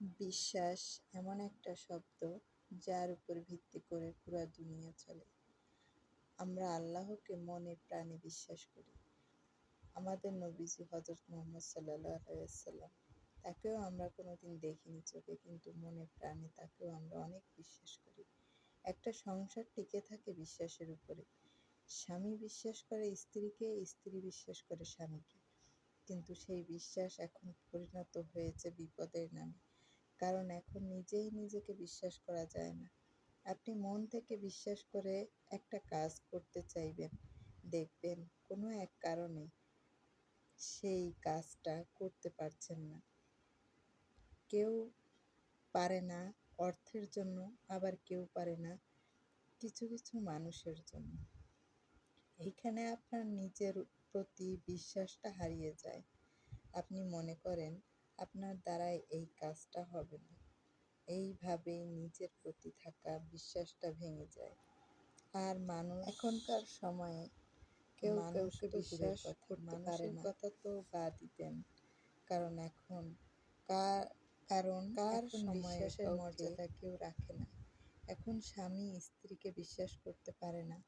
বিশ্বাস এমন একটা শব্দ যার উপর ভিত্তি করে পুরা দুনিয়া চলে। আমরা আল্লাহকে মনে প্রাণে বিশ্বাস করি। আমাদের নবীজি হজরত মোহাম্মদ সাল্লাহ আলাইসাল্লাম তাকেও আমরা কোনোদিন দেখিনি চোখে, কিন্তু মনে প্রাণে তাকেও আমরা অনেক বিশ্বাস করি। একটা সংসার টিকে থাকে বিশ্বাসের উপরে। স্বামী বিশ্বাস করে স্ত্রীকে, স্ত্রী বিশ্বাস করে স্বামীকে। কিন্তু সেই বিশ্বাস এখন পরিণত হয়েছে বিপদের নামে। কারণ এখন নিজেই নিজেকে বিশ্বাস করা যায় না। আপনি মন থেকে বিশ্বাস করে একটা কাজ করতে চাইবেন, দেখবেন কোনো এক কারণে সেই কাজটা করতে পারছেন না। কেউ পারে না অর্থের জন্য, আবার কেউ পারে না কিছু কিছু মানুষের জন্য। এইখানে আপনার নিজের প্রতি বিশ্বাসটা হারিয়ে যায়। আপনি মনে করেন আপনার দ্বারাই এই কাজটা হবে না। এইভাবেই নিজের প্রতি থাকা বিশ্বাসটা ভেঙে যায়। আর মানুষ এখনকার সময়ে কেউ কাউকে বিশ্বাস করতে পারে না। কথা তো বাদই দেন কারণ এখন কার কারণ কার বিশ্বাসের মর্যাদা কেউ রাখে না। এখন স্বামী স্ত্রীকে বিশ্বাস করতে পারে না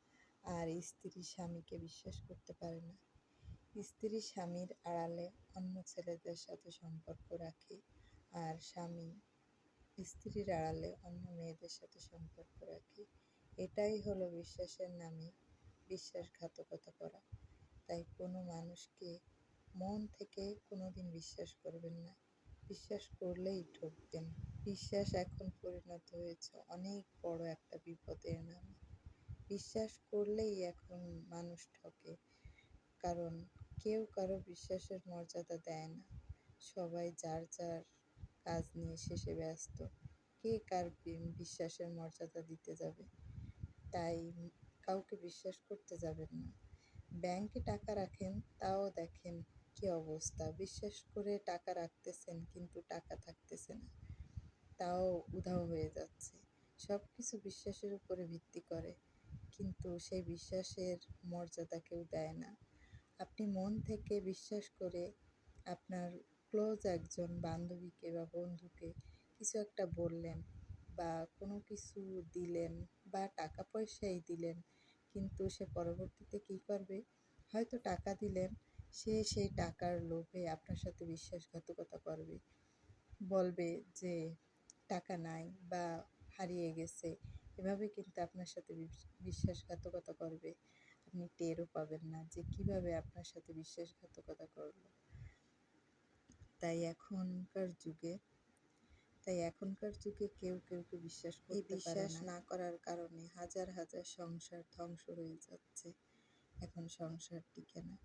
আর স্ত্রী স্বামীকে বিশ্বাস করতে পারে না। স্ত্রী স্বামীর আড়ালে অন্য ছেলেদের সাথে সম্পর্ক রাখে আর স্বামী স্ত্রীর আড়ালে অন্য মেয়েদের সাথে সম্পর্ক রাখে। এটাই হলো বিশ্বাসের নামে বিশ্বাসঘাতকতা করা। তাই কোনো মানুষকে মন থেকে কোনো দিন বিশ্বাস করবেন না। বিশ্বাস করলেই ঠকবেন বিশ্বাস এখন পরিণত হয়েছে অনেক বড় একটা বিপদের নামে। বিশ্বাস করলেই এখন মানুষ ঠকে। কারণ কেউ কারও বিশ্বাসের মর্যাদা দেয় না। সবাই যার যার কাজ নিয়ে শেষে ব্যস্ত। কে কার বিশ্বাসের মর্যাদা দিতে যাবে? তাই কাউকে বিশ্বাস করতে যাবেন না। ব্যাংকে টাকা রাখেন, তাও দেখেন কি অবস্থা। বিশ্বাস করে টাকা রাখতেছেন, কিন্তু টাকা থাকতেছে না। তাও উধাও হয়ে যাচ্ছে। সব কিছু বিশ্বাসের উপরে ভিত্তি করে, কিন্তু সেই বিশ্বাসের মর্যাদা কেউ দেয় না। আপনি মন থেকে বিশ্বাস করে আপনার ক্লোজ একজন বান্ধবীকে বা বন্ধুকে কিছু একটা বললেন বা কোনো কিছু দিলেন বা টাকা পয়সাই দিলেন, কিন্তু সে পরবর্তীতে কী করবে? হয়তো টাকা দিলেন, সে সেই টাকার লোভে আপনার সাথে বিশ্বাসঘাতকতা করবে। বলবে যে টাকা নাই বা হারিয়ে গেছে। এভাবে কিন্তু আপনার সাথে বিশ্বাসঘাতকতা করবে। আপনি টেরও পাবেন না যে কীভাবে আপনার সাথে বিশ্বাসঘাতকতা করল। তাই এখনকার যুগে তাই এখনকার যুগে কেউ কেউকে বিশ্বাস করতে বিশ্বাস না করার কারণে হাজার হাজার সংসার ধ্বংস হয়ে যাচ্ছে। এখন সংসার টিকে না।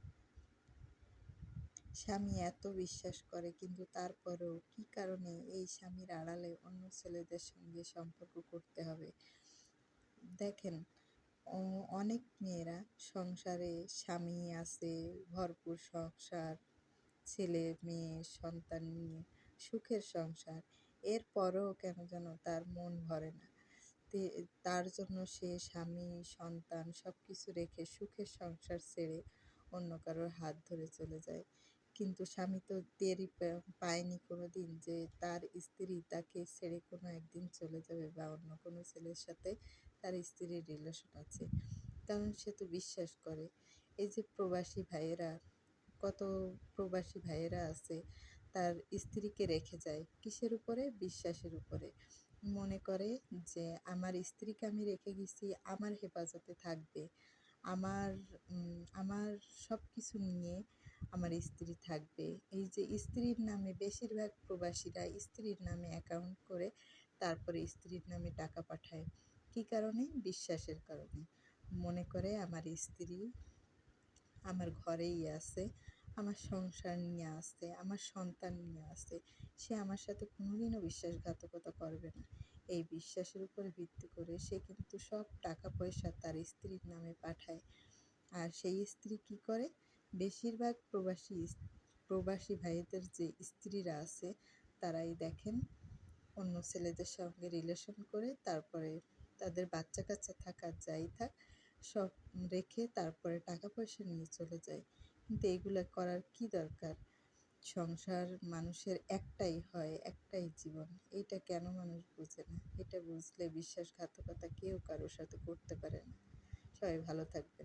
স্বামী এত বিশ্বাস করে কিন্তু তারপরেও কি কারণে এই স্বামীর আড়ালে অন্য ছেলেদের সঙ্গে সম্পর্ক করতে হবে? দেখেন অনেক মেয়েরা সংসারে স্বামী আছে, ভরপুর সংসার, ছেলে, মেয়ে, সন্তান নিয়ে সুখের সংসার। এরপরও কেন যেন তার মন ভরে না। তার জন্য সে স্বামী, সন্তান সব কিছু রেখে সুখের সংসার ছেড়ে অন্য কারোর হাত ধরে চলে যায়। কিন্তু স্বামী তো টেরই পায়নি কোনো দিন যে তার স্ত্রী তাকে ছেড়ে কোনো একদিন চলে যাবে বা অন্য কোনো ছেলের সাথে তার স্ত্রীর রিলেশন আছে। কারণ সে তো বিশ্বাস করে। এই যে প্রবাসী ভাইয়েরা, কত প্রবাসী ভাইয়েরা আছে, তার স্ত্রীকে রেখে যায় কিসের উপরে? বিশ্বাসের উপরে। মনে করে যে, আমার স্ত্রীকে আমি রেখে গেছি, আমার হেফাজতে থাকবে। আমার আমার সব কিছু নিয়ে আমার স্ত্রী থাকবে। এই যে স্ত্রীর নামে বেশিরভাগ প্রবাসীরা স্ত্রীর নামে অ্যাকাউন্ট করে, তারপরে স্ত্রীর নামে টাকা পাঠায়। কী কারণে? বিশ্বাসের কারণে। মনে করে আমার স্ত্রী আমার ঘরেই আছে, আমার সংসার নিয়ে আসতে আমার সন্তান নিয়ে আসতে সে আমার সাথে কোনোদিনও বিশ্বাসঘাতকতা করবে না। এই বিশ্বাসের উপর ভিত্তি করে সে কিন্তু সব টাকা পয়সা তার স্ত্রীর নামে পাঠায়। আর সেই স্ত্রী কি করে? বেশিরভাগ প্রবাসী প্রবাসী ভাইদের যে স্ত্রীরা আছে, তারাই দেখেন অন্য ছেলেদের সঙ্গে রিলেশন করে, তারপরে তাদের বাচ্চা কাচ্চা থাকার যাই থাক, সব রেখে তারপরে টাকা পয়সা নিয়ে চলে যায়। কিন্তু এগুলো করার কি দরকার? সংসার মানুষের একটাই হয়, একটাই জীবন। এটা কেন মানুষ বোঝে না? এটা বুঝলে বিশ্বাসঘাতকতা কেউ কারোর সাথে করতে পারে না। সবাই ভালো থাকবে